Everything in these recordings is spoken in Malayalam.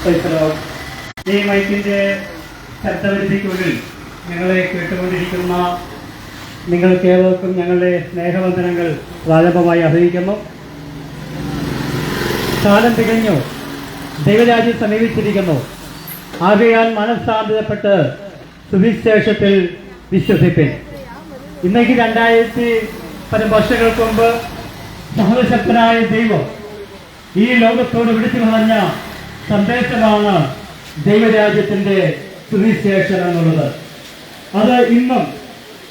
ഈ മൈക്കിന്റെ ശബ്ദപരിധിക്കുള്ളിൽ ഞങ്ങളെ കേട്ടുകൊണ്ടിരിക്കുന്ന നിങ്ങൾക്ക് ഏവർക്കും ഞങ്ങളുടെ സ്നേഹവന്ദനങ്ങൾ പ്രാരംഭമായി അറിയിക്കുന്നു കാലം തികഞ്ഞു. ദൈവരാജ്യം സമീപിച്ചിരിക്കുന്നു. ആകയാൽ മനസ്സാന്തരപ്പെട്ട് സുവിശേഷത്തിൽ വിശ്വസിപ്പിൻ. ഇന്നേക്ക് രണ്ടായിരത്തി പല വർഷങ്ങൾക്ക് മുമ്പ് സർവശക്തനായ ദൈവം ഈ ലോകത്തോട് വിളിച്ചു പറഞ്ഞ സന്ദേശമാണ് ദൈവരാജ്യത്തിന്റെ സുവിശേഷം എന്നുള്ളത്. അത് ഇന്നും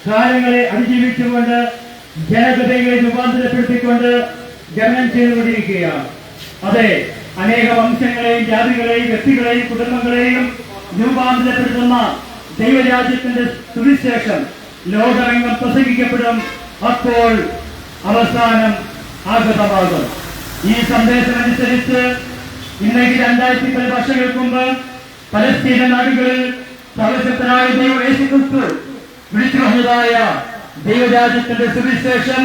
കാലങ്ങളെ അതിജീവിച്ചുകൊണ്ട് ജനകഥയെ രൂപാന്തരപ്പെടുത്തിക്കൊണ്ട് ഗമനം ചെയ്തുകൊണ്ടിരിക്കുകയാണ്. അതെ അനേക വംശങ്ങളെയും ജാതികളെയും വ്യക്തികളെയും കുടുംബങ്ങളെയും രൂപാന്തരപ്പെടുത്തുന്ന ദൈവരാജ്യത്തിന്റെ സുവിശേഷം ലോകരംഗം പ്രസംഗിക്കപ്പെടും. അപ്പോൾ അവസാനം ആഗതമാകും. ഈ സന്ദേശം അനുസരിച്ച് ഇന്നേക്ക് രണ്ടായിരത്തി പല വർഷങ്ങൾക്ക് മുമ്പ് പലസ്തീന നാടുകളിൽ സർവശക്തനായ ദൈവം യേശുക്രിസ്തു വിളിച്ചു വന്നതായ ദൈവരാജ്യത്തിന്റെ സുവിശേഷം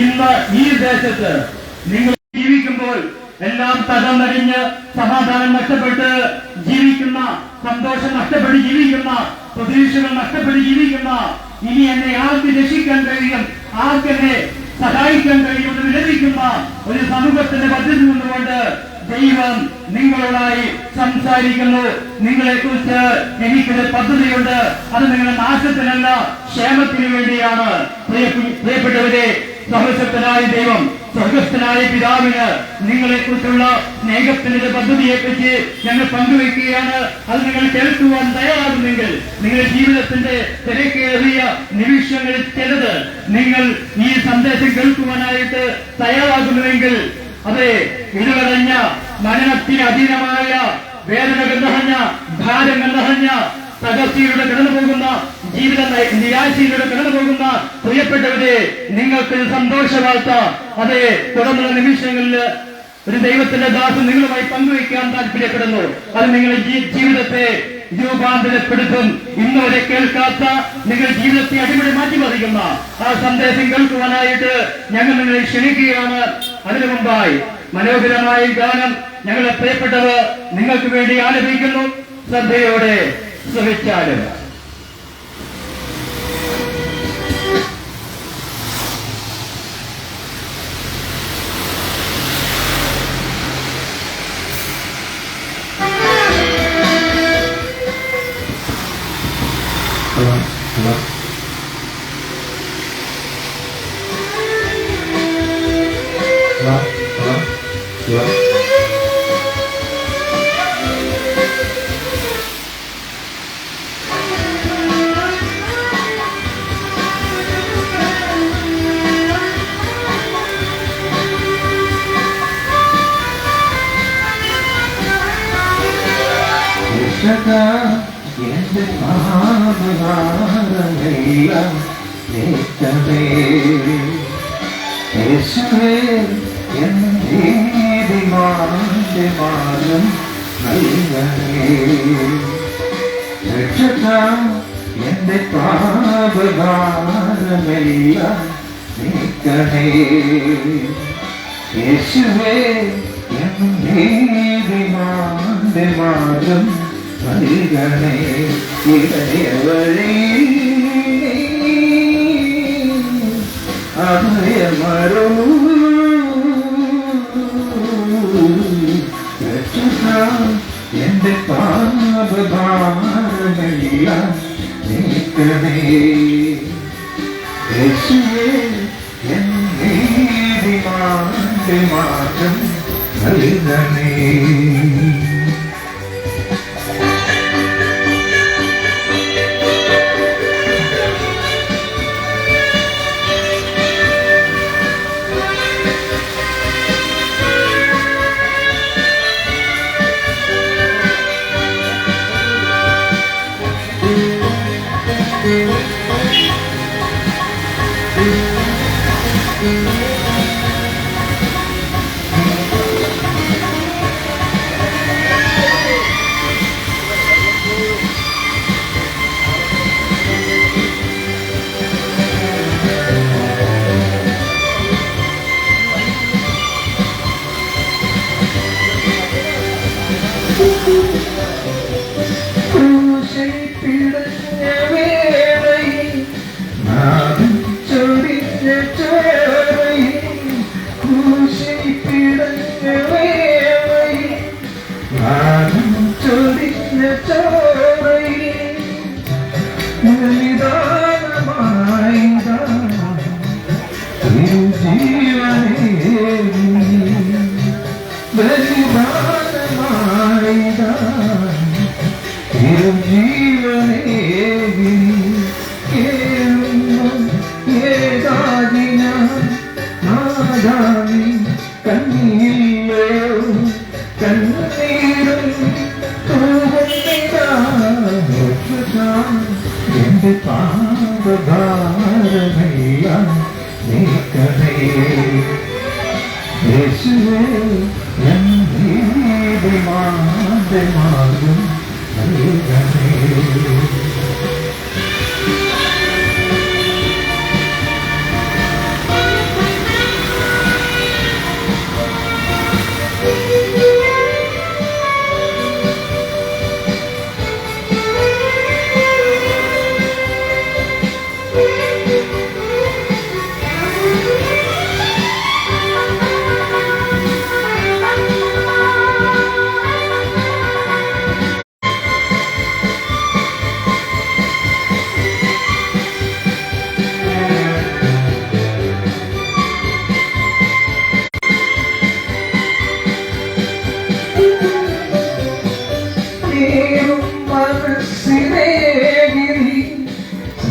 ഇന്ന് ഈ ദേശത്ത് നിങ്ങൾ ജീവിക്കുമ്പോൾ എല്ലാം തകർന്നടിഞ്ഞ് സമാധാനം നഷ്ടപ്പെട്ട് ജീവിക്കുന്ന സന്തോഷം നഷ്ടപ്പെട്ട് ജീവിക്കുന്ന പ്രതീക്ഷകൾ നഷ്ടപ്പെട്ട് ജീവിക്കുന്ന ഇനി എന്നെ ആർക്ക് രക്ഷിക്കാൻ കഴിയും? ആർക്കെന്നെ സഹായിക്കാൻ കഴിയുമെന്ന് വിലപിക്കുന്ന ഒരു സമൂഹത്തിന്റെ പദ്ധതി നിന്നുകൊണ്ട് ദൈവം നിങ്ങളോടായി സംസാരിക്കുന്നു. നിങ്ങളെ കുറിച്ച് എനിക്കൊരു പദ്ധതിയുണ്ട്. അത് നിങ്ങളുടെ നാശത്തിനല്ല ക്ഷേമത്തിന് വേണ്ടിയാണ്. പ്രിയ- പ്രിയപ്പെട്ടവരെ സഹസത്തനായ ദൈവം സ്വർഗസ്ഥനായ പിതാവിന് നിങ്ങളെ കുറിച്ചുള്ള സ്നേഹത്തിന്റെ പദ്ധതിയെ പറ്റി ഞങ്ങൾ പങ്കുവെക്കുകയാണ് അത് നിങ്ങൾ കേൾക്കുവാൻ തയ്യാറാകുന്നെങ്കിൽ നിങ്ങളുടെ ജീവിതത്തിന്റെ തിരക്കേറിയ നിമിഷങ്ങളിൽ ചിലത് നിങ്ങൾ ഈ സന്ദേശം കേൾക്കുവാനായിട്ട് തയ്യാറാകുന്നുവെങ്കിൽ അതെ ഇടകടഞ്ഞ മരണത്തിന് അധീനമായ വേദനകൾ നിറഞ്ഞ ഭാരങ്ങൾ നിറഞ്ഞ തകർച്ചയിലൂടെ കടന്നു പോകുന്ന ജീവിത നിരാശയിലൂടെ കടന്നു പോകുന്ന പ്രിയപ്പെട്ടവരെ നിങ്ങൾക്ക് സന്തോഷവാർത്ത. അതെ തുടർന്നുള്ള നിമിഷങ്ങളിൽ ഒരു ദൈവത്തിന്റെ ദാസം നിങ്ങളുമായി പങ്കുവയ്ക്കാൻ താല്പര്യപ്പെടുന്നു. അത് നിങ്ങളുടെ ജീവിതത്തെ രൂപാന്തരപ്പെടുത്തും ഇന്നുവരെ കേൾക്കാത്ത നിങ്ങൾ ജീവിതത്തെ അടിപൊളി മാറ്റിമറിക്കുന്ന ആ സന്ദേശം കേൾക്കുവാനായിട്ട് ഞങ്ങൾ നിങ്ങളെ ക്ഷണിക്കുകയാണ്. അതിനു മുമ്പായി മനോഹരമായ ഗാനം ഞങ്ങളെ പ്രിയപ്പെട്ടവർ നിങ്ങൾക്ക് വേണ്ടി ആലപിക്കുന്നു. ശ്രദ്ധയോടെ ശ്രമിച്ചാലും. യേശുവേ, നീതിമാന്റെ മാനം നൽകണേ. രക്ഷകാ, എന്റെ പാപഭാരമെല്ലാം നീക്കണേ യേശുവേ നീതിമാന്റെ മാർഗം നൽകണേ ഇടയ വഴി എന്റെ പാപഭാരമെല്ലാം നീക്കണേ യേശുവേ എൻ നീതിമാന്റെ മാർഗം നൽകണേ മാർഗം നൽകണേ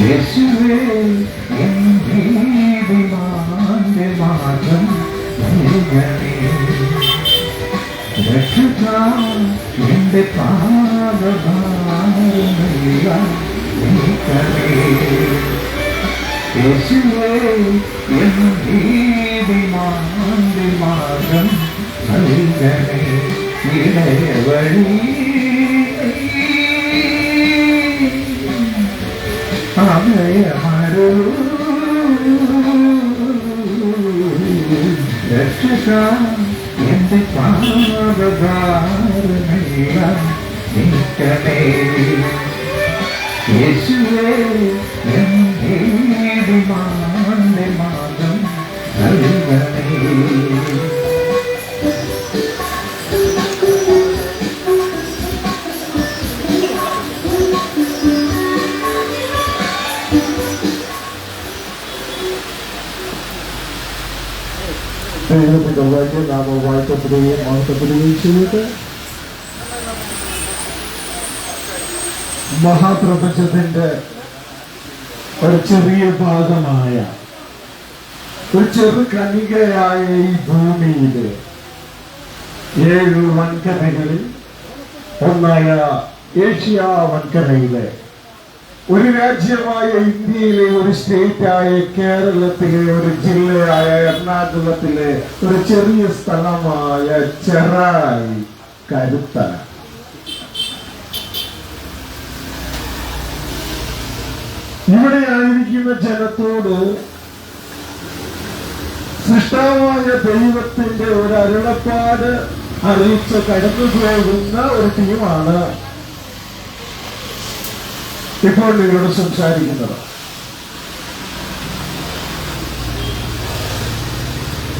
യേശുവേ ജീവിതമാന്റെ മാർഗം നൽകണേ രക്ഷക എന്റെ പാദഭാരമെല്ലാം യേശുവേ എൻ ജീവിതമാന്റെ മാർഗം നൽകണേ ഇടവഴി അമയമരൂ രക്ഷക എന്റെ പാപകാരമെല്ലാം നീക്കണേ യേശുവേ എന്റെ മാതം നൽകണേ വലിയ നാമം വാഴ്ത്തപ്പെടുകയും വാഴ്ത്തപ്പെടുകയും ചെയ്യട്ടെ. മഹാപ്രപഞ്ചത്തിന്റെ ഒരു ചെറിയ ഭാഗമായ ഒരു ചെറു കണികയായ ഈ ഭൂമിയിൽ ഏഴ് വൻകരകളിൽ ഒന്നായ ഏഷ്യ വൻകരയിലെ ഒരു രാജ്യമായ ഇന്ത്യയിലെ ഒരു സ്റ്റേറ്റായ കേരളത്തിലെ ഒരു ജില്ലയായ എറണാകുളത്തിലെ ഒരു ചെറിയ സ്ഥലമായ ചെറായി കരുത്ത ഇവിടെ ആയിരിക്കുന്ന ജനത്തോട് സൃഷ്ടാവായ ദൈവത്തിന്റെ ഒരു അരുളപ്പാട് അറിയിച്ച് കടന്നു പോകുന്ന ഒരു ടീമാണ് ഇപ്പോൾ നിങ്ങളോട് സംസാരിക്കുന്നത്.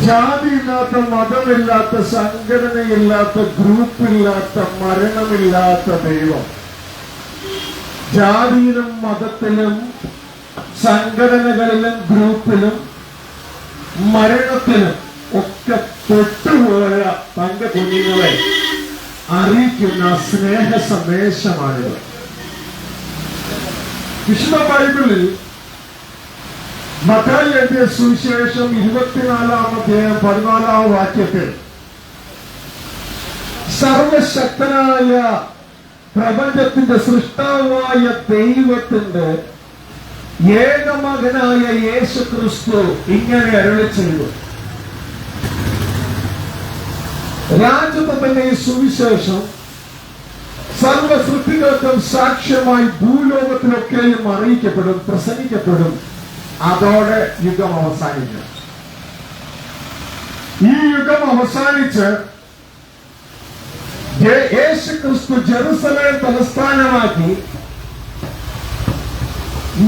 ജാതിയില്ലാത്ത മതമില്ലാത്ത സംഘടനയില്ലാത്ത ഗ്രൂപ്പില്ലാത്ത മരണമില്ലാത്ത ദൈവം. ജാതിയിലും മതത്തിലും സംഘടനകളിലും ഗ്രൂപ്പിലും മരണത്തിലും ഒക്കെ തൊട്ടുപോയ തന്റെ കുഞ്ഞുങ്ങളെ അറിയിക്കുന്ന സ്നേഹ സന്ദേശമാണിത് വിശുദ്ധ ബൈബിളിൽ മത്തായി എഴുതിയ സുവിശേഷം ഇരുപത്തിനാലാം അധ്യായം പതിനാലാം വാക്യത്തിൽ സർവശക്തനായ പ്രപഞ്ചത്തിന്റെ സൃഷ്ടാവായ ദൈവത്തിന്റെ ഏകമകനായ യേശു ക്രിസ്തു ഇങ്ങനെ അരളി ചെയ്തു സുവിശേഷം സർവ സൃഷ്ടികൾക്കും സാക്ഷ്യമായി ഭൂലോകത്തിലൊക്കെയും അറിയിക്കപ്പെടും പ്രസംഗിക്കപ്പെടും. അതോടെ യുഗം അവസാനിക്കും. ഈ യുഗം അവസാനിച്ച് യേശു ക്രിസ്തു ജെറുസലേം തലസ്ഥാനമാക്കി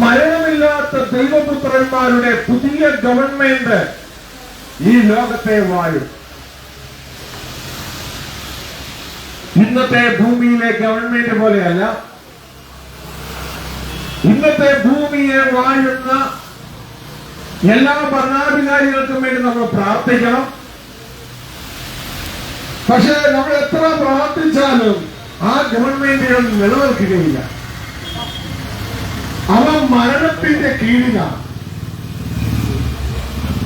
മരണമില്ലാത്ത ദൈവപുത്രന്മാരുടെ പുതിയ ഗവൺമെന്റ് ഈ ലോകത്തെ വാഴും. ഇന്നത്തെ ഭൂമിയിലെ ഗവൺമെന്റ് പോലെയല്ല. ഇന്നത്തെ ഭൂമിയെ വാഴുന്ന എല്ലാ ഭരണാധികാരികൾക്കും വേണ്ടി നമ്മൾ പ്രാർത്ഥിക്കണം. പക്ഷേ നമ്മൾ എത്ര പ്രാർത്ഥിച്ചാലും ആ ഗവൺമെന്റുകൾ നിലനിൽക്കുകയില്ല. അവ മരണത്തിന്റെ കീഴിലാണ്.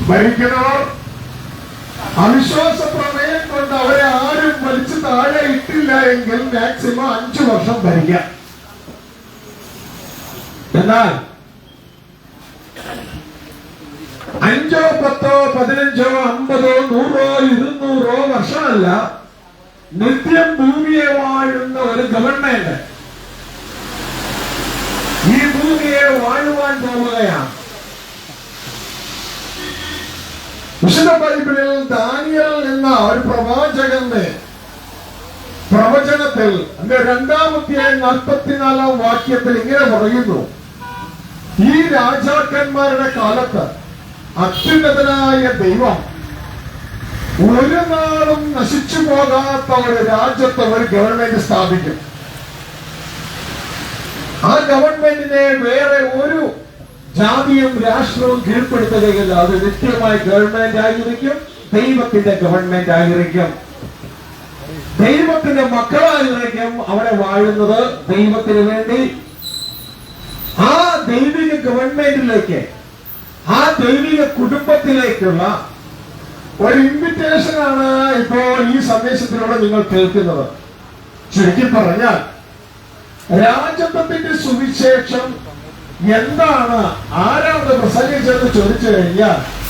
ഭരിക്കുന്നവർ അവിശ്വാസ പ്രമേയം കൊണ്ട് അവരെ ആരും വലിച്ചു താഴെ ഇട്ടില്ല എങ്കിൽ മാക്സിമം അഞ്ചു വർഷം ഭരിക്കാം. എന്നാൽ അഞ്ചോ പത്തോ പതിനഞ്ചോ അമ്പതോ നൂറോ ഇരുന്നൂറോ വർഷമല്ല നിത്യം ഭൂമിയെ വാഴുന്ന ഒരു ഗവൺമെന്റ് ഈ ഭൂമിയെ വാഴുവാൻ പോവുകയാണ്. വിശുദ്ധ ബൈബിളിൽ ദാനിയൽ എന്ന ഒരു പ്രവാചകന്റെ പ്രവചനത്തിൽ അതിന്റെ രണ്ടാമത്തെ നാൽപ്പത്തിനാലാം വാക്യത്തിൽ ഇങ്ങനെ പറയുന്നു. ഈ രാജാക്കന്മാരുടെ കാലത്ത് അത്യുന്നതനായ ദൈവം ഒരു നാളും നശിച്ചു പോകാത്ത ഒരു രാജ്യത്തെ ഒരു ഗവൺമെന്റ് സ്ഥാപിക്കും. ആ ഗവൺമെന്റിനെ വേറെ ഒരു ജാതിയും രാഷ്ട്രവും കീഴ്പ്പെടുത്തുകയില്ല. അത് നിത്യമായ ഗവൺമെന്റ് ആയിരിക്കും ദൈവത്തിന്റെ ഗവൺമെന്റ് ആയിരിക്കും. ദൈവത്തിന്റെ മക്കളായിരിക്കും അവിടെ വാഴുന്നത് ദൈവത്തിന് വേണ്ടി. ആ ദൈവിക ഗവൺമെന്റിലേക്ക് ആ ദൈവിക കുടുംബത്തിലേക്കുള്ള ഒരു ഇൻവിറ്റേഷൻ ആണ് ഇപ്പോ ഈ സന്ദേശത്തിലൂടെ നിങ്ങൾ കേൾക്കുന്നത്. ചുരുക്കി പറഞ്ഞാൽ രാജത്വത്തിന്റെ സുവിശേഷം എന്താണ് ആരാണ് പ്രസംഗിച്ചതെന്ന് ചോദിച്ചു കഴിഞ്ഞാൽ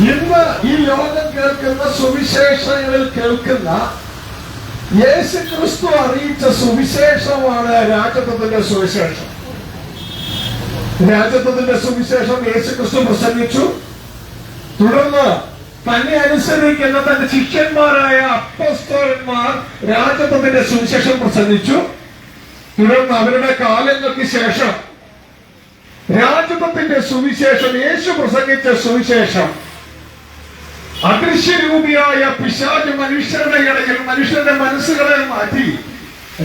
ഇന്ന് ഈ ലോകം കേൾക്കുന്ന സുവിശേഷങ്ങളിൽ കേൾക്കുന്ന യേശു ക്രിസ്തു അറിയിച്ച സുവിശേഷമാണ് രാജത്വത്തിന്റെ സുവിശേഷം. രാജത്വത്തിന്റെ സുവിശേഷം യേശു ക്രിസ്തു പ്രസംഗിച്ചു. തുടർന്ന് തന്നെ അനുസരിക്കുന്ന തന്റെ ശിഷ്യന്മാരായ അപ്പസ്തോലന്മാർ രാജത്വത്തിന്റെ സുവിശേഷം പ്രസംഗിച്ചു. തുടർന്ന് അവരുടെ കാലങ്ങൾക്ക് ശേഷം രാജത്വത്തിന്റെ സുവിശേഷം യേശു പ്രസംഗിച്ച സുവിശേഷം അദൃശ്യരൂപിയായ പിശാജ് മനുഷ്യരുടെ ഇടയിൽ മനുഷ്യരുടെ മനസ്സുകളെ മാറ്റി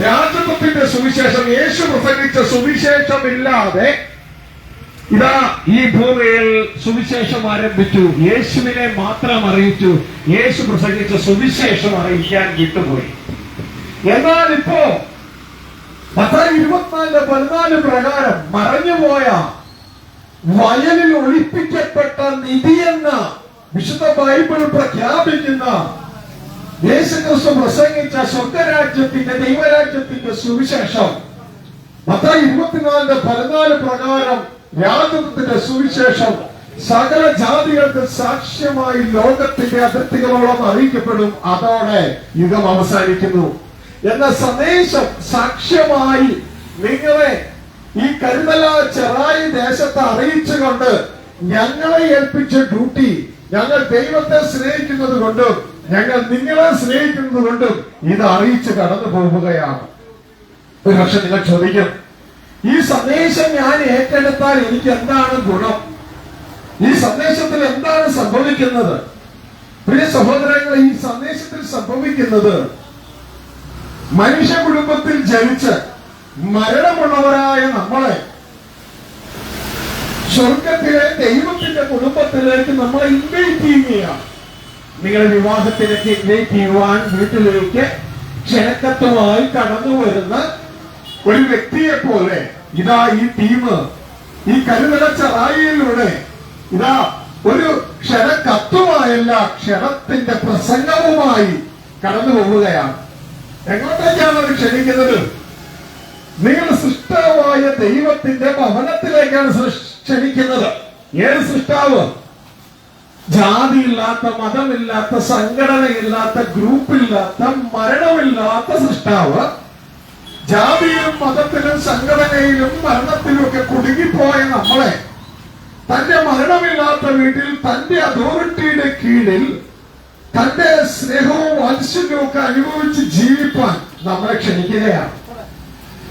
രാജത്വത്തിന്റെ സുവിശേഷം യേശു പ്രസംഗിച്ച സുവിശേഷമില്ലാതെ ഇതാ ഈ ഭൂമിയിൽ സുവിശേഷം ആരംഭിച്ചു. യേശുവിനെ മാത്രം അറിയിച്ചു. യേശു പ്രസംഗിച്ച സുവിശേഷം അറിയിക്കാൻ വിട്ടുപോയി. എന്നാൽ ഇപ്പോ പത്താം ഇരുപത്തിനാലിന്റെ പതിനാല് പ്രകാരം മറഞ്ഞുപോയ വയലിൽ ഒളിപ്പിക്കപ്പെട്ട നിധി വിശുദ്ധ ബൈബിൾ പ്രഖ്യാപിക്കുന്ന യേശുക്രിസ്തു പ്രസംഗിച്ച സ്വർഗരാജ്യത്തിന്റെ ദൈവരാജ്യത്തിന്റെ സുവിശേഷം. മത്തായി ഇരുപത്തിനാലിന്റെ പതിനാല് പ്രകാരം രാജത്വത്തിന്റെ സുവിശേഷം സകല ജാതികൾക്ക് സാക്ഷ്യമായി ലോകത്തിന്റെ അതിർത്തികളോളം അറിയിക്കപ്പെടും. അതോടെ യുഗം അവസാനിക്കുന്നു. എന്ന സന്ദേശം സാക്ഷ്യമായി നിങ്ങളെ ഈ കരുതല ചെറായി ദേശത്ത് അറിയിച്ചുകൊണ്ട് ഞങ്ങളെ ഏൽപ്പിച്ച ഡ്യൂട്ടി ഞങ്ങൾ ദൈവത്തെ സ്നേഹിക്കുന്നത് കൊണ്ടും ഞങ്ങൾ നിങ്ങളെ സ്നേഹിക്കുന്നത് കൊണ്ടും ഇത് അറിയിച്ച് കടന്നു പോവുകയാണ് പക്ഷെ നിങ്ങൾ ചോദിക്കും ഈ സന്ദേശം ഞാൻ ഏറ്റെടുത്താൽ എനിക്ക് എന്താണ് ഗുണം? ഈ സന്ദേശത്തിൽ എന്താണ് സംഭവിക്കുന്നത്? പ്രിയ സഹോദരങ്ങൾ ഈ സന്ദേശത്തിൽ സംഭവിക്കുന്നത് മനുഷ്യ കുടുംബത്തിൽ ജനിച്ച് മരണമുള്ളവരായ നമ്മളെ സ്വർഗത്തിലെ ദൈവത്തിന്റെ കുടുംബത്തിലേക്ക് നമ്മളെ ഇൻവൈറ്റ് ചെയ്യുകയാണ്. നിങ്ങളെ വിവാഹത്തിലേക്ക് ഇൻവൈറ്റ് ചെയ്യുവാൻ വീട്ടിലേക്ക് ക്ഷണക്കത്തുമായി കടന്നു വരുന്ന ഒരു വ്യക്തിയെ പോലെ ഇതാ ഈ ടീം ഈ കരുതലച്ച റായിയിലൂടെ ഇതാ ഒരു ക്ഷണക്കത്തുമായല്ല ക്ഷണത്തിന്റെ പ്രസംഗവുമായി കടന്നു പോവുകയാണ്. എങ്ങോട്ടേക്കാണ് അവർ ക്ഷണിക്കുന്നത്? നിങ്ങൾ സൃഷ്ടാവായ ദൈവത്തിന്റെ ഭവനത്തിലേക്കാണ് ക്ഷണിക്കുന്നത്. ഏത് സൃഷ്ടാവ്? ജാതിയില്ലാത്ത മതമില്ലാത്ത സംഘടനയില്ലാത്ത ഗ്രൂപ്പില്ലാത്ത മരണമില്ലാത്ത സൃഷ്ടാവ് ജാതിയിലും മതത്തിലും സംഘടനയിലും മരണത്തിലും ഒക്കെ കുടുങ്ങിപ്പോയ നമ്മളെ തന്റെ മരണമില്ലാത്ത വീട്ടിൽ തന്റെ അതോറിറ്റിയുടെ കീഴിൽ തന്റെ സ്നേഹവും വാത്സല്യവും അനുഭവിച്ച് ജീവിപ്പാൻ നമ്മളെ ക്ഷണിക്കുകയാണ്.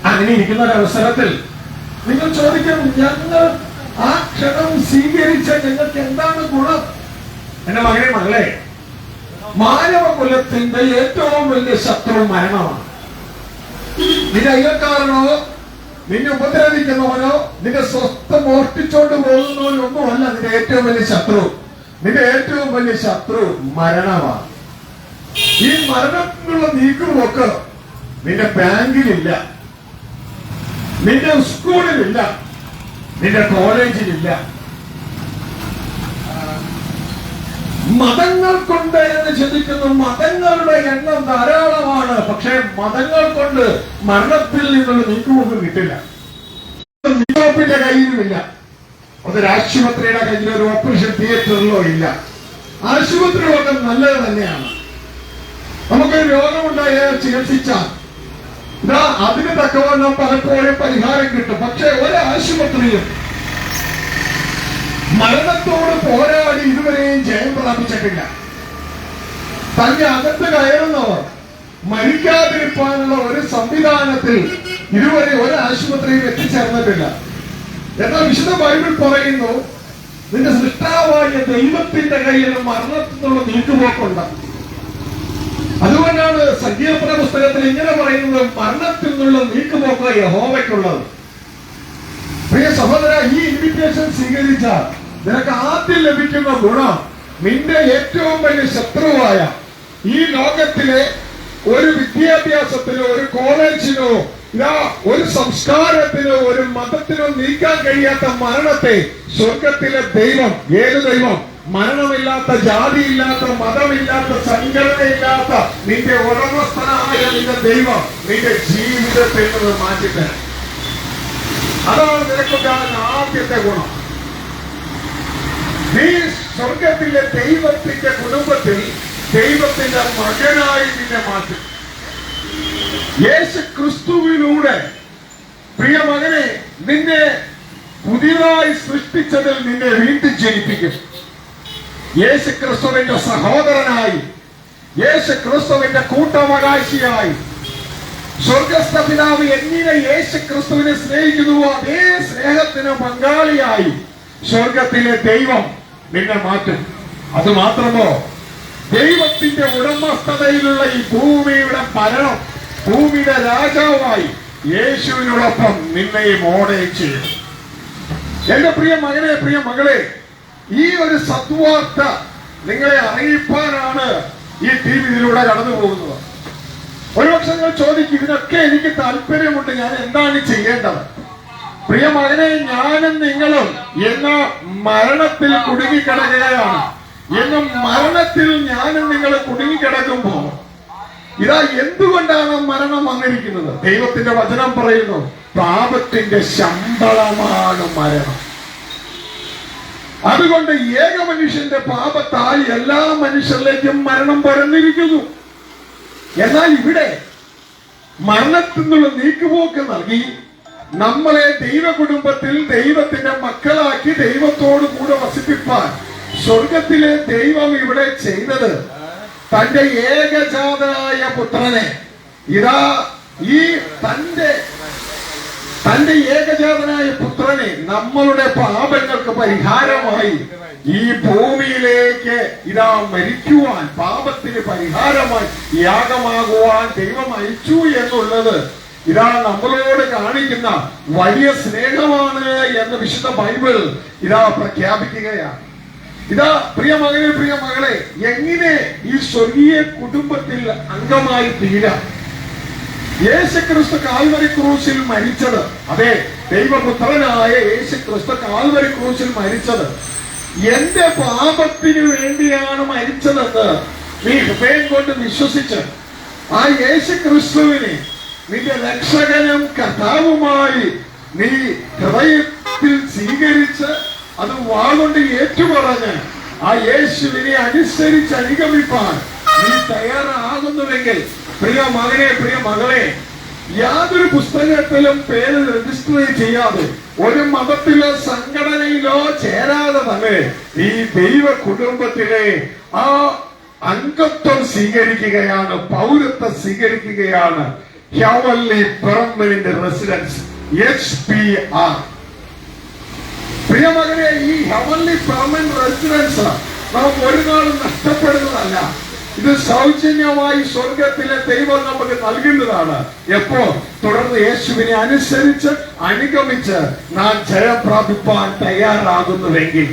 അങ്ങനെ ഇരിക്കുന്ന ഒരു അവസരത്തിൽ നിങ്ങൾ ചോദിക്കും ഞങ്ങൾ ആ ക്ഷണം സ്വീകരിച്ച ഞങ്ങൾക്ക് എന്താണ് ഗുണം? എന്റെ മകനെ മകളെ മാനവ കുലത്തിന്റെ ഏറ്റവും വലിയ ശത്രു മരണമാണ്. നിന്റെ അയ്യക്കാരനോ നിന്നെ ഉപദ്രവിക്കുന്നവനോ നിന്റെ സ്വസ്ഥം മോഷ്ടിച്ചോണ്ട് പോകുന്നവനൊന്നുമല്ല നിന്റെ ഏറ്റവും വലിയ ശത്രു. നിന്റെ ഏറ്റവും വലിയ ശത്രു മരണമാണ്. ഈ മരണത്തിനുള്ള നീക്കുമൊക്കെ നിന്റെ ബാങ്കിലില്ല. നിന്റെ സ്കൂളിലില്ല. നിന്റെ കോളേജിലില്ല. മതങ്ങൾ കൊണ്ട് എന്ന് ചിന്തിക്കുന്നു. മതങ്ങളുടെ എണ്ണം ധാരാളമാണ്. പക്ഷേ മതങ്ങൾ കൊണ്ട് മരണത്തിൽ നിന്നുള്ള നീക്കുമൊന്നും കിട്ടില്ല. യൂറോപ്പിന്റെ കയ്യിലുമില്ല. അതൊരു ആശുപത്രിയുടെ കയ്യിൽ ഒരു ഓപ്പറേഷൻ തിയേറ്ററിലോ ഇല്ല. ആശുപത്രി ഓട്ടം നല്ലത് തന്നെയാണ്. നമുക്ക് രോഗമുണ്ടായാൽ ചികിത്സിച്ചാൽ ഇതാ അതിന് തക്കവണ്ണം പലപ്പോഴും പരിഹാരം കിട്ടും. പക്ഷെ ഒരു ആശുപത്രിയും മരണത്തോട് പോരാടി ഇതുവരെയും ജയം പ്രാപിച്ചിട്ടില്ല. തന്റെ അകത്ത് കയറുന്നവർ മരിക്കാതിരിക്കാനുള്ള ഒരു സംവിധാനത്തിൽ ഇതുവരെ ഒരു ആശുപത്രിയിൽ എത്തിച്ചേർന്നിട്ടില്ല. എന്നാൽ വിശുദ്ധ ബൈബിൾ പറയുന്നു നിന്റെ സൃഷ്ടാവായ ദൈവത്തിന്റെ കയ്യിൽ മരണത്തിനുള്ള നീക്കുപോക്കുണ്ട്. അതുകൊണ്ടാണ് സങ്കീർത്തന പുസ്തകത്തിൽ ഇങ്ങനെ പറയുന്നത് മരണത്തിൽ നിന്നുള്ള നീക്കുപോക്ക് യഹോവയ്ക്കുള്ളത്. പ്രിയ സഹോദര ഈ ഇൻവിറ്റേഷൻ സ്വീകരിച്ചാൽ നിനക്ക് ആദ്യം ലഭിക്കുന്ന ഗുണം നിന്റെ ഏറ്റവും വലിയ ശത്രുവായ ഈ ലോകത്തിലെ ഒരു വിദ്യാഭ്യാസത്തിനോ ഒരു കോളേജിനോ ഇതാ ഒരു സംസ്കാരത്തിനോ ഒരു മതത്തിനോ നീക്കാൻ കഴിയാത്ത മരണത്തെ സ്വർഗത്തിലെ ദൈവം ഏത് ദൈവം? മരണമില്ലാത്ത ജാതിയില്ലാത്ത മതമില്ലാത്ത സംഘടനയില്ലാത്ത നിന്റെ ഉടമസ്ഥനായ നിന്റെ ദൈവം നിന്റെ ജീവിതത്തിൽ നിന്ന് മാറ്റിത്തരാം അതാണ് നിനക്കുണ്ടാകുന്ന ആദ്യത്തെ ഗുണം. നീ സ്വർഗത്തിലെ ദൈവത്തിന്റെ കുടുംബത്തിൽ ദൈവത്തിന്റെ മകനായി നിന്നെ മാറ്റും. യേശു ക്രിസ്തുവിലൂടെ പ്രിയ മകനെ നിന്നെ പുതിയതായി സൃഷ്ടിച്ചതിൽ നിന്നെ വീണ്ടും ജനിപ്പിക്കും. യേശു ക്രിസ്തുവിന്റെ സഹോദരനായി യേശു ക്രിസ്തുവിന്റെ കൂട്ടവകാശിയായി സ്വർഗസ്ഥ പിതാവ് എങ്ങനെ യേശു ക്രിസ്തുവിനെ സ്നേഹിക്കുന്നുവോ അതേ സ്നേഹത്തിന് പങ്കാളിയായി സ്വർഗത്തിലെ ദൈവം നിന്നെ മാറ്റും. അത് മാത്രമോ? ദൈവത്തിന്റെ ഉടമസ്ഥതയിലുള്ള ഈ ഭൂമിയുടെ ഭരണം ഭൂമിയുടെ രാജാവായി യേശുവിനോടൊപ്പം നിന്നെയും ഓടയിച്ച് എന്റെ പ്രിയ മകനെ പ്രിയ മകളെ ഈ ഒരു സത്വാർത്ത നിങ്ങളെ അറിയിപ്പാനാണ് ഈ ടി വിയിലൂടെ കടന്നു പോകുന്നത്. ഒരുപക്ഷെ നിങ്ങൾ ചോദിക്കും ഇതിനൊക്കെ എനിക്ക് താല്പര്യമുണ്ട് ഞാൻ എന്താണ് ചെയ്യേണ്ടത്? പ്രിയ മകനെ ഞാനും നിങ്ങളും എന്ന മരണത്തിൽ കുടുങ്ങിക്കിടക്കുകയാണ്. എന്ന മരണത്തിൽ ഞാനും നിങ്ങൾ കുടുങ്ങിക്കിടക്കുമ്പോ ഇതാ എന്തുകൊണ്ടാണ് മരണം വന്നിരിക്കുന്നത്? ദൈവത്തിന്റെ വചനം പറയുന്നു പാപത്തിന്റെ ശമ്പളമാണ് മരണം. അതുകൊണ്ട് ഏക മനുഷ്യന്റെ പാപത്താൽ എല്ലാ മനുഷ്യരിലേക്കും മരണം പരന്നിരിക്കുന്നു. എന്നാൽ ഇവിടെ മരണത്തിൽ നിന്നുള്ള നീക്കുപോക്ക് നൽകി നമ്മളെ ദൈവ കുടുംബത്തിൽ ദൈവത്തിന്റെ മക്കളാക്കി ദൈവത്തോടു കൂടെ വസിപ്പിപ്പാൻ സ്വർഗത്തിലെ ദൈവം ഇവിടെ ചെയ്തത് തന്റെ ഏകജാതനായ പുത്രനെ ഇതാ ഈ തന്റെ തന്റെ ഏകജാതനായ പുത്രനെ നമ്മളുടെ പാപങ്ങൾക്ക് പരിഹാരമായി ഈ ഭൂമിയിലേക്ക് ഇതാ മരിക്കുവാൻ പാപത്തിന് പരിഹാരമായി യാഗമാകുവാൻ ദൈവം അയച്ചു എന്നുള്ളത് ഇതാ നമ്മളോട് കാണിക്കുന്ന വലിയ സ്നേഹമാണ് എന്ന് വിശുദ്ധ ബൈബിൾ ഇതാ പ്രഖ്യാപിക്കുകയാണ്. ഇതാ പ്രിയ മകനെ പ്രിയ മകളെ എങ്ങനെ ഈ സ്വർഗീയ കുടുംബത്തിൽ അംഗമായി തീരാം? യേശുക്രിസ്തു കാൽവരി ക്രൂസിൽ മരിച്ചത്. അതെ ദൈവപുത്രനായ യേശുക്രിസ്തു കാൽവരി ക്രൂസിൽ മരിച്ചത്. എന്റെ പാപത്തിന് വേണ്ടിയാണ് മരിച്ചതെന്ന് നീ ഹൃദയം കൊണ്ട് വിശ്വസിച്ച് ആ യേശു ക്രിസ്തുവിനെ നിന്റെ രക്ഷകനും കർത്താവുമായി നീ ഹൃദയത്തിൽ സ്വീകരിച്ച് അത് വാളുകൊണ്ട് ഏറ്റുപറഞ്ഞ് ആ യേശുവിനെ അനുസരിച്ച് അനുഗമിപ്പാൻ നീ തയ്യാറാകുന്നുവെങ്കിൽ പ്രിയ മകനെ പ്രിയ മകളെ യാതൊരു പുസ്തകത്തിലും പേര് രജിസ്റ്റർ ചെയ്യാതെ ഒരു മതത്തിലോ സംഘടനയിലോ ചേരാതെ തന്നെ ഈ ദൈവ കുടുംബത്തിലെ ആ അംഗത്വം സ്വീകരിക്കുകയാണ് പൗരത്വം സ്വീകരിക്കുകയാണ്. Heavenly permanent residence H P R. പ്രിയമകനെ ഈ ഹെവൻലി പെർമനന്റ് റെസിഡൻസ് നമുക്ക് ഒരു നാളും നഷ്ടപ്പെടുന്നതല്ല. ഇത് സൗജന്യമായി സ്വർഗത്തിലെ ദൈവം നമുക്ക് നൽകുന്നതാണ്. എപ്പോ തുടർന്ന് യേശുവിനെ അനുസരിച്ച് അനുഗമിച്ച് നാം ജയം പ്രാപിപ്പാൻ തയ്യാറാകുന്നുവെങ്കിൽ.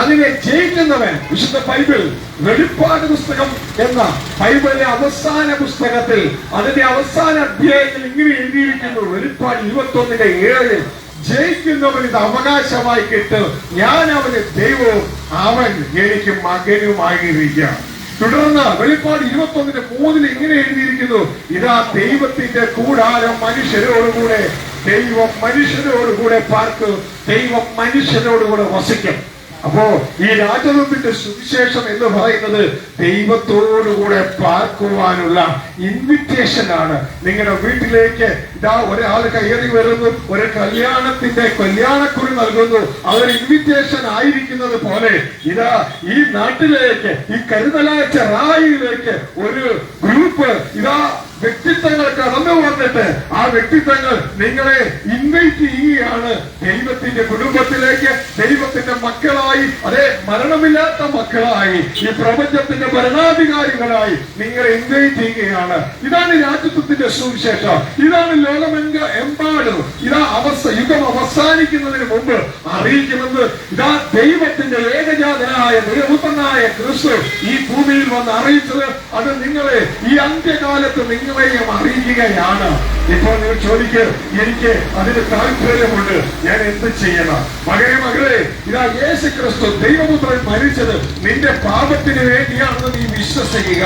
അതിനെ ജയിക്കുന്നവൻ വിശുദ്ധ ബൈബിൾ വെളിപ്പാട് പുസ്തകം എന്ന ബൈബിളിലെ അവസാന പുസ്തകത്തിൽ അതിന്റെ അവസാന അധ്യായത്തിൽ ഇങ്ങനെ എഴുതിയിരിക്കുന്നു. വെളിപ്പാട് ഇരുപത്തി ഒന്നിന്റെ ഏഴ് ജയിക്കുന്നവൻ ഇത് അവകാശമായി കിട്ടും. ഞാൻ അവന് ദൈവവും അവൻ എനിക്ക് മകനുമായിരിക്കാം തുടർന്ന് വെളിപ്പാട് ഇരുപത്തി ഒന്നിന്റെ മൂന്നിൽ ഇങ്ങനെ എഴുതിയിരിക്കുന്നു. ഇതാ ദൈവത്തിന്റെ കൂടാരം മനുഷ്യരോടുകൂടെ ദൈവം മനുഷ്യരോടുകൂടെ പാർക്കും ദൈവം മനുഷ്യരോടുകൂടെ വസിക്കും. അപ്പോ ഈ രാജദൂത്തിന്റെ സുവിശേഷം എന്ന് പറയുന്നത് ദൈവത്തോടുകൂടെ പാർക്കുവാനുള്ള ഇൻവിറ്റേഷൻ ആണ്. നിങ്ങളുടെ വീട്ടിലേക്ക് ഇതാ ഒരാൾ കയറി വരുന്നു ഒരു കല്യാണത്തിന്റെ കല്യാണക്കുറി നൽകുന്നു. അതൊരു ഇൻവിറ്റേഷൻ ആയിരിക്കുന്നത് പോലെ ഇതാ ഈ നാട്ടിലേക്ക് ഈ കരുതലാച്ച റായിലേക്ക് ഒരു ഗ്രൂപ്പ് ഇതാ വ്യക്തിത്വങ്ങൾ കടന്നു വന്നിട്ട് ആ വ്യക്തിത്വങ്ങൾ നിങ്ങളെ ഇൻവൈറ്റ് ചെയ്യുകയാണ്. ദൈവത്തിന്റെ കുടുംബത്തിലേക്ക് ദൈവത്തിന്റെ മക്കളായി അതെ മരണമില്ലാത്ത മക്കളായി ഈ പ്രപഞ്ചത്തിന്റെ ഭരണാധികാരികളായി നിങ്ങളെ ഇൻവൈറ്റ് ചെയ്യുകയാണ്. ഇതാണ് രാജ്യത്വത്തിന്റെ സുവിശേഷം. ഇതാണ് ലോകമെങ്ക എമ്പാടും. ഇതാ അവസ്ഥ യുഗം അവസാനിക്കുന്നതിന് മുമ്പ് അറിയിക്കുമെന്ന് ഇതാ ദൈവത്തിന്റെ ഏകജാതനായ ദൈവപുത്രനായ ക്രിസ്തു ഈ ഭൂമിയിൽ വന്ന് അറിയിച്ചത്. അത് നിങ്ങളെ ഈ അന്ത്യകാലത്ത് നിങ്ങളെയും അറിയിക്കുകയാണ് ഇപ്പോൾ നിങ്ങൾ ചോദിക്കുക എനിക്ക് അതിന് താല്പര്യമുണ്ട് ഞാൻ എന്ത് ചെയ്യണം? മകനെ മകളെ ഇതാ യേശു ക്രിസ്തു ദൈവപുത്രൻ മരിച്ചത് നിന്റെ പാപത്തിന് വേണ്ടിയാണെന്ന് നീ വിശ്വസിക്കുക.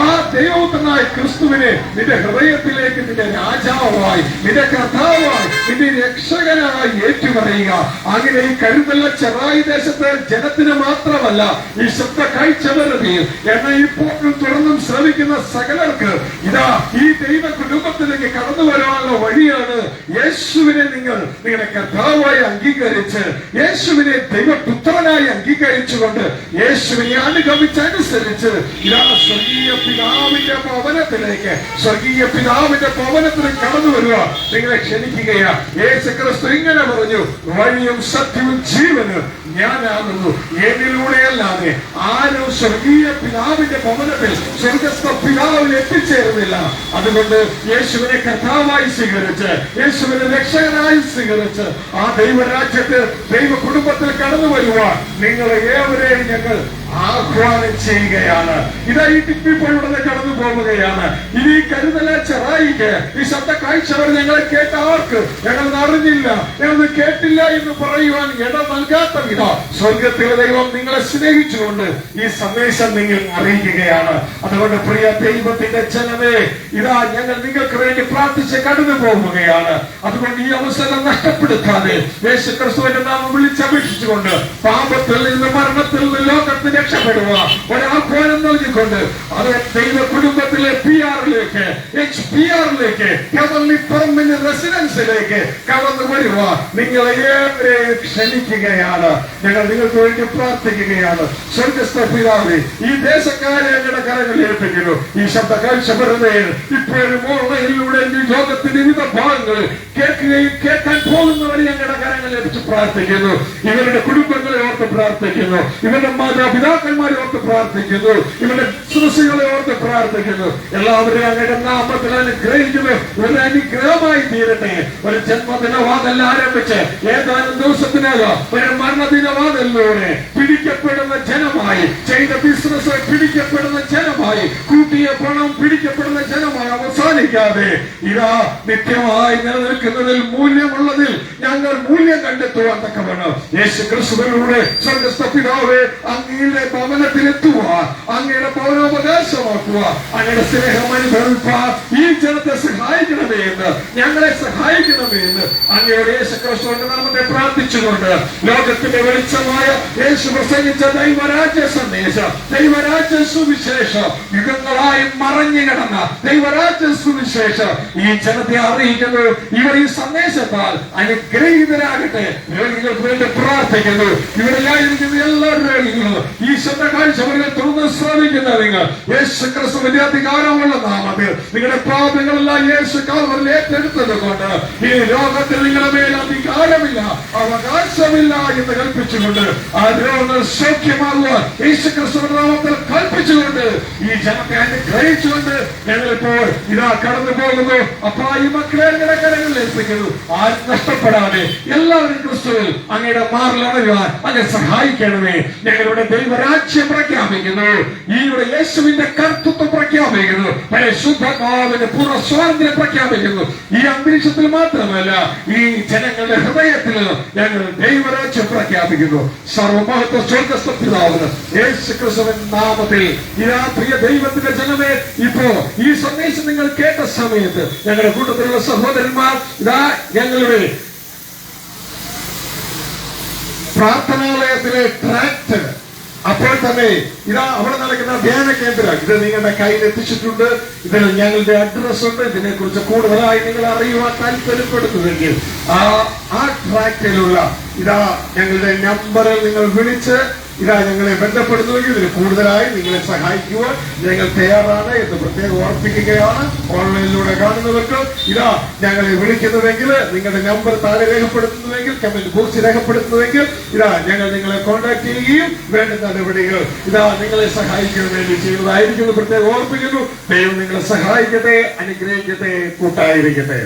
ആ ദൈവപുത്രനായ ക്രിസ്തുവിനെ നിന്റെ ഹൃദയത്തിലേക്ക് നിന്റെ രാജാവായി നിന്റെ കർത്താവായി നിന്റെ രക്ഷകനായി ഏറ്റുപറയുക. അങ്ങനെ ഈ കരുതല്ല ചെറായി ദേശത്തെ ജനത്തിന് മാത്രമല്ല ഈ ശബ്ദ കാഴ്ചവരുകയും എന്നാൽ ഇപ്പോഴും തുറന്നും ശ്രമിക്കുന്ന സകലർക്ക് ഇതാ ഈ ദൈവ കുടുംബത്തിലേക്ക് കടന്നു വരാനുള്ള വഴിയാണ് യേശുവിനെ നിങ്ങൾ നിങ്ങളുടെ കർത്താവായി അംഗീകരിച്ച് യേശുവിനെ ദൈവപുത്രനായി അംഗീകരിച്ചുകൊണ്ട് യേശുവിനെ അനുഗമിച്ചനുസരിച്ച് സ്വർഗീയ പിതാവിന്റെ പവനത്തിലേക്ക് സ്വർഗീയ പിതാവിന്റെ ഭവനത്തിൽ കടന്നു വരിക. നിങ്ങളെ ക്ഷണിക്കുകയാ. യേശു ക്രിസ്തു ഇങ്ങനെ പറഞ്ഞു വഴിയും സത്യവും ജീവനും ഞാനാകുന്നു. എന്നിലൂടെയല്ലാതെ ആരും സ്വർഗീയ പിതാവിന്റെ പവനത്തിൽ സ്വർഗസ്ഥ പിതാവിൽ എത്തിച്ചേരുന്നില്ല. അതുകൊണ്ട് യേശുവിനെ കർത്താവായി സ്വീകരിച്ച് യേശുവിനെ രക്ഷകനായി സ്വീകരിച്ച് ആ ദൈവരാജ്യത്തിൽ ദൈവ കുടുംബത്തിൽ കടന്നു വരുവാൻ നിങ്ങളെ ഏവരെയും ഞങ്ങൾ ആഹ്വാനം ചെയ്യുകയാണ്. ഇതാ ഈ ടിപ്പിപ്പോഴുടനെ കടന്നു പോവുകയാണ് ഇനി കരുതല ചെറായിക്ക് ഈ ശബ്ദ കാഴ്ചവർ ഞങ്ങളെ കേട്ട ആർക്ക്? ഞങ്ങൾ അറിഞ്ഞില്ല. ഞങ്ങൾ കേട്ടില്ല എന്ന് പറയുവാൻ ഇട നൽകാത്ത വിധ സ്വർഗത്തിലെ ദൈവം നിങ്ങളെ സ്നേഹിച്ചുകൊണ്ട് ഈ സന്ദേശം നിങ്ങൾ അറിയിക്കുകയാണ്. അതുകൊണ്ട് പ്രിയ ദൈവത്തിന്റെ ജനമേ ഇതാ ഞങ്ങൾ നിങ്ങൾക്ക് വേണ്ടി പ്രാർത്ഥിച്ച് കടന്നു പോവുകയാണ് അതുകൊണ്ട് ഈ അവസരം നഷ്ടപ്പെടുത്താതെ യേശു ക്രിസ്തുവിന്റെ നാമം വിളിച്ചപേക്ഷിച്ചുകൊണ്ട് പാപത്തിൽ നിന്ന് മരണത്തിൽ നിന്ന് ലോകത്തിന് രക്ഷപ്പെടുക. ഒരാഹ്വാനം നൽകിക്കൊണ്ട് അത് ദൈവ കുടുംബത്തിലെ പി ആറിലേക്ക് എച്ച് പി ആറിലേക്ക് പെർമനന്റ് റെസിഡൻസിലേക്ക് കടന്നു വരുക നിങ്ങളെ ഏവരെയും ക്ഷണിക്കുകയാണ്. ഞങ്ങൾ നിങ്ങൾക്ക് വേണ്ടി പ്രാർത്ഥിക്കുകയാണ്. സ്വർഗസ്ഥ പിതാവി ഈ ദേശക്കാരെ ഞങ്ങളുടെ കരങ്ങളിൽ ഏൽപ്പിക്കുന്നു. ഈ ശബ്ദ കാഴ്ച വെറുതെ ഇപ്പോഴും ഓൺലൈനിലൂടെ ലോകത്തിന്റെ വിവിധ ഭാഗങ്ങൾ കേൾക്കുകയും കേൾക്കാൻ പോകുന്നവരെ ഞങ്ങളുടെ കരങ്ങളിൽ ഏൽപ്പിച്ച് പ്രാർത്ഥിക്കുന്നു. ഇവരുടെ കുടുംബങ്ങളെ ഓർത്ത് പ്രാർത്ഥിക്കുന്നു. ഇവരുടെ മാതാപിതാക്കന്മാരെ ഓർത്ത് പ്രാർത്ഥിക്കുന്നു. ഇവരുടെ ബിസിനസ്സുകളെ ഓർത്ത് പ്രാർത്ഥിക്കുന്നു. എല്ലാവരും അങ്ങയുടെ നാമത്തിൽ അനുഗ്രഹിക്കുന്നു. ഒരു അനുഗ്രഹമായി തീരട്ടെ. ഒരു ജന്മദിനവാദല്ല ആരംഭിച്ച് ഏതാനും ദിവസത്തിനകം ഒരു മരണദിനവാദലിലൂടെ പിടിക്കപ്പെടുന്ന ജനമായി ചെയ്ത ബിസിനസ് പിടിക്കപ്പെടുന്ന ജനമായി കൂട്ടിയ പണം പിടിക്കപ്പെടുന്ന ജനമായി അവസാനം അവസാനിക്കാതെ ഇതാ നിത്യമായി നിലനിൽക്കുന്നതിൽ മൂല്യമുള്ളതിൽ ഞങ്ങൾ മൂല്യം കണ്ടെത്തുവാൻ തക്കവണ്ണം യേശു ക്രിസ്തുവിലൂടെ സ്വർഗസ്ഥ പിതാവേ അങ്ങയുടെ ഭവനത്തിലെത്തുക അങ്ങയുടെ പൗരോപദേശമാക്കുക അങ്ങയുടെ സ്നേഹം അനുഭവിപ്പാൻ ഈ ജനത്തെ സഹായിക്കണമേ എന്ന് ഞങ്ങളെ സഹായിക്കണമേ എന്ന് അങ്ങയുടെ യേശുക്രിസ്തുവിന്റെ നാമത്തെ പ്രാർത്ഥിച്ചുകൊണ്ട് ലോകത്തിന്റെ വെളിച്ചമായ യേശു പ്രസംഗിച്ച ദൈവരാജ്യ സന്ദേശം ദൈവരാജ്യ സുവിശേഷം യുഗങ്ങളായി മറഞ്ഞു കിടന്ന ദൈവരാജ്യ സുവിശേഷം ഈ ജനത്തെ അറിയിക്കുന്നു. ഇവർ ഈ സന്ദേശത്താൽ അനുഗ്രഹീതരാകട്ടെ രോഗികൾക്ക് വേണ്ടി പ്രാർത്ഥിക്കുന്നു. ഇവരെല്ലായിരിക്കുന്ന എല്ലാ രോഗികളും ശബ്ദ കാഴ്ചവരെ തുറന്ന് സ്ഥാപിക്കുന്ന നിങ്ങൾ. യേശു ക്രിസ്തുവിന്റെ അധികാരമുള്ള നാമത്തിൽ നിങ്ങളുടെ പാപങ്ങളെല്ലാം യേശു കാൽവരിൽ ഏറ്റെടുത്തത് കൊണ്ട് ഈ ലോകത്തിൽ നിങ്ങളുടെ മേൽ അധികാരമില്ല അവകാശമില്ല എന്ന് കൽപ്പിച്ചുകൊണ്ട് ആ രോഗങ്ങൾ സൗഖ്യമാകുവാൻ യേശു ക്രിസ്തുവിന്റെ നാമത്തിൽ കൽപ്പിച്ചുകൊണ്ട് ഈ ജനത്തെ അനുഗ്രഹിച്ചുകൊണ്ട് ഞങ്ങളിപ്പോൾ ഇതാ കടന്നു പോകുന്നു. അപ്പൊ ഈ മക്കളെ നിങ്ങളുടെ കരങ്ങളിൽ ഏൽപ്പിക്കുന്നു. ആരും നഷ്ടപ്പെടാതെ എല്ലാവരും ക്രിസ്തുവിൽ അങ്ങയുടെ മാറിലണയുവാൻ അങ്ങനെ സഹായിക്കണമേ. ഞങ്ങളുടെ ദൈവരാജ്യം പ്രഖ്യാപിക്കുന്നു. ഈയുടെ യേശുവിന്റെ കർത്തൃത്വം പ്രഖ്യാപിക്കുന്നു. പരിശുദ്ധമാവിന്റെ പൂർണ സ്വാതന്ത്ര്യം പ്രഖ്യാപിക്കുന്നു. ഈ അന്തരീക്ഷത്തിൽ മാത്രമല്ല ഈ ജനങ്ങളുടെ ഹൃദയത്തിൽ ഞങ്ങൾ ദൈവരാജ്യം പ്രഖ്യാപിക്കുന്നു. സർവമഹത്വ സ്വർഗസ്ഥ യേശു ക്രിസ്തുവൻ നാമത്തിൽ ഇതാ പ്രിയ ദൈവത്തിന്റെ ജനമേ ഇപ്പോ ഈ സന്ദേശം നിങ്ങൾ കേട്ട സമയത്ത് ഞങ്ങളുടെ കൂട്ടത്തിലുള്ള സഹോദരന്മാർ ഇതാ ഞങ്ങളുടെ പ്രാർത്ഥനാലയത്തിലെ ട്രാക്ട് അപ്പോൾ തന്നെ ഇതാ അവിടെ നടക്കുന്ന ധ്യാന കേന്ദ്ര. ഇത് നിങ്ങളുടെ കയ്യിൽ എത്തിച്ചിട്ടുണ്ട്. ഇതിൽ ഞങ്ങളുടെ അഡ്രസ് ഉണ്ട്. ഇതിനെ കുറിച്ച് കൂടുതലായി നിങ്ങൾ അറിയുവാൻ താല്പര്യപ്പെടുന്നുവെങ്കിൽ ആ ആ ട്രാക്കിലുള്ള ഇതാ ഞങ്ങളുടെ നമ്പറിൽ നിങ്ങൾ വിളിച്ച് ഇതാ ഞങ്ങളെ ബന്ധപ്പെടുന്നുവെങ്കിൽ ഇതിന് കൂടുതലായി നിങ്ങളെ സഹായിക്കുവാൻ ഞങ്ങൾ തയ്യാറാണ് എന്ന് പ്രത്യേകം ഓർപ്പിക്കുകയാണ്. ഓൺലൈനിലൂടെ കാണുന്നവർക്ക് ഇതാ ഞങ്ങളെ വിളിക്കുന്നുവെങ്കിൽ നിങ്ങളുടെ നമ്പർ താഴെ രേഖപ്പെടുത്തുന്നുവെങ്കിൽ കമന്റ് ബോക്സ് രേഖപ്പെടുത്തുന്നുവെങ്കിൽ ഇതാ ഞങ്ങൾ നിങ്ങളെ കോൺടാക്ട് ചെയ്യുകയും വേണ്ട നടപടികൾ ഇതാ നിങ്ങളെ സഹായിക്കാൻ വേണ്ടി ചെയ്യുന്നതായിരിക്കും പ്രത്യേകം ഓർപ്പിക്കുന്നു. ദൈവം നിങ്ങളെ സഹായിക്കട്ടെ അനുഗ്രഹിക്കട്ടെ കൂട്ടായിരിക്കട്ടെ.